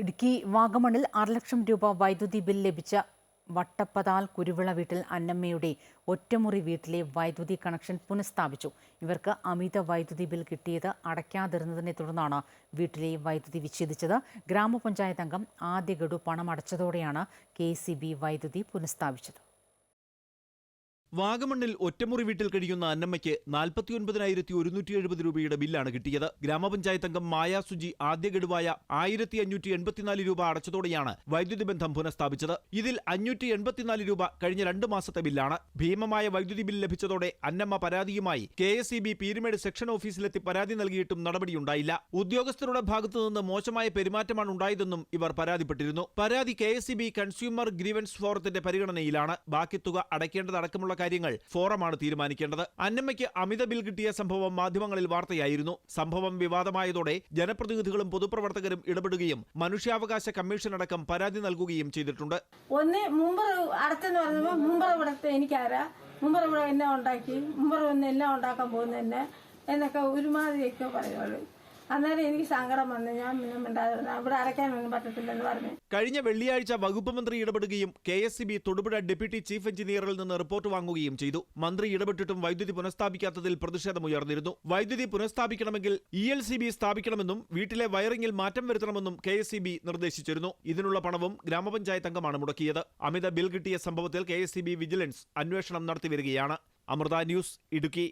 ഇടുക്കി വാഗമണിൽ ആറ് ലക്ഷം രൂപ വൈദ്യുതി ബിൽ ലഭിച്ച വട്ടപ്പതാൽ കുരുവിള വീട്ടിൽ അന്നമ്മയുടെ ഒറ്റമുറി വീട്ടിലെ വൈദ്യുതി കണക്ഷൻ പുനഃസ്ഥാപിച്ചു. ഇവർക്ക് അമിത വൈദ്യുതി ബിൽ കിട്ടിയത് അടയ്ക്കാതിരുന്നതിനെ തുടർന്നാണ് വീട്ടിലെ വൈദ്യുതി വിച്ഛേദിച്ചത്. ഗ്രാമപഞ്ചായത്ത് അംഗം ആദ്യ ഗഡു പണം കെ വൈദ്യുതി പുനഃസ്ഥാപിച്ചത്. വാഗമണ്ണിൽ ഒറ്റമുറി വീട്ടിൽ കഴിയുന്ന അന്നമ്മയ്ക്ക് നാൽപ്പത്തിയൊൻപതിനായിരത്തി ഒരുന്നൂറ്റി എഴുപത് രൂപയുടെ ബില്ലാണ് കിട്ടിയത്. ഗ്രാമപഞ്ചായത്ത് അംഗം മായ സുജി ആദ്യ ഗഡുവായ ആയിരത്തി അഞ്ഞൂറ്റി എൺപത്തിനാല് രൂപ അടച്ചതോടെയാണ് വൈദ്യുതി ബന്ധം പുനഃസ്ഥാപിച്ചത്. ഇതിൽ അഞ്ഞൂറ്റി എൺപത്തിനാല് രൂപ കഴിഞ്ഞ രണ്ട് മാസത്തെ ബില്ലാണ്. ഭീമമായ വൈദ്യുതി ബിൽ ലഭിച്ചതോടെ അന്നമ്മ പരാതിയുമായി K S E B Peerumedu section ഓഫീസിലെത്തി പരാതി നൽകിയിട്ടും നടപടിയുണ്ടായില്ല. ഉദ്യോഗസ്ഥരുടെ ഭാഗത്തു നിന്ന് മോശമായ പെരുമാറ്റമാണ് ഉണ്ടായതെന്നും ഇവർ പരാതിപ്പെട്ടിരുന്നു. പരാതി K S E B consumer grievance ഫോറത്തിന്റെ പരിഗണനയിലാണ്. ബാക്കി തുക അടയ്ക്കേണ്ടതടക്കമുള്ള കാര്യങ്ങൾ ഫോറമാണ് തീരുമാനിക്കേണ്ടത്. അന്നമ്മയ്ക്ക് അമിത ബിൽ കിട്ടിയ സംഭവം മാധ്യമങ്ങളിൽ വാർത്തയായിരുന്നു. സംഭവം വിവാദമായതോടെ ജനപ്രതിനിധികളും പൊതുപ്രവർത്തകരും ഇടപെടുകയും മനുഷ്യാവകാശ കമ്മീഷൻ അടക്കം പരാതി നൽകുകയും ചെയ്തിട്ടുണ്ട്. ഒന്ന് മുമ്പർ അടച്ചെന്ന് പറഞ്ഞപ്പോൾ മുമ്പർ ഇവിടുത്തെ എനിക്കാരാ. മുമ്പറവിടെ എന്നെ ഉണ്ടാക്കി? മുമ്പർ എന്നെ ഉണ്ടാക്കാൻ പോകുന്ന എന്നെ? എന്നൊക്കെ ഒരുമാതിരിയൊക്കെ പറയുള്ളൂ അന്നേരം എനിക്ക് സങ്കടം വന്നു. ഞാൻ. ഇവിടെ അടയ്ക്കാനൊന്നും പറ്റത്തില്ലെന്ന് പറഞ്ഞു. കഴിഞ്ഞ വെള്ളിയാഴ്ച വകുപ്പ് മന്ത്രി ഇടപെടുകയും K S C B Thodupuzha deputy chief എഞ്ചിനീയറിൽ നിന്ന് റിപ്പോർട്ട് വാങ്ങുകയും ചെയ്തു. മന്ത്രി ഇടപെട്ടിട്ടും വൈദ്യുതി പുനഃസ്ഥാപിക്കാത്തതിൽ പ്രതിഷേധമുയർന്നിരുന്നു വൈദ്യുതി പുനഃസ്ഥാപിക്കണമെങ്കിൽ ഇ എൽ സി ബി സ്ഥാപിക്കണമെന്നും വീട്ടിലെ വയറിംഗിൽ മാറ്റം വരുത്തണമെന്നും കെ എസ് സി ബി നിർദ്ദേശിച്ചിരുന്നു. ഇതിനുള്ള പണവും ഗ്രാമപഞ്ചായത്ത് അംഗമാണ് മുടക്കിയത്. അമിത ബിൽ കിട്ടിയ സംഭവത്തിൽ K S C B vigilance അന്വേഷണം നടത്തിവരികയാണ് അമൃത ന്യൂസ് ഇടുക്കി.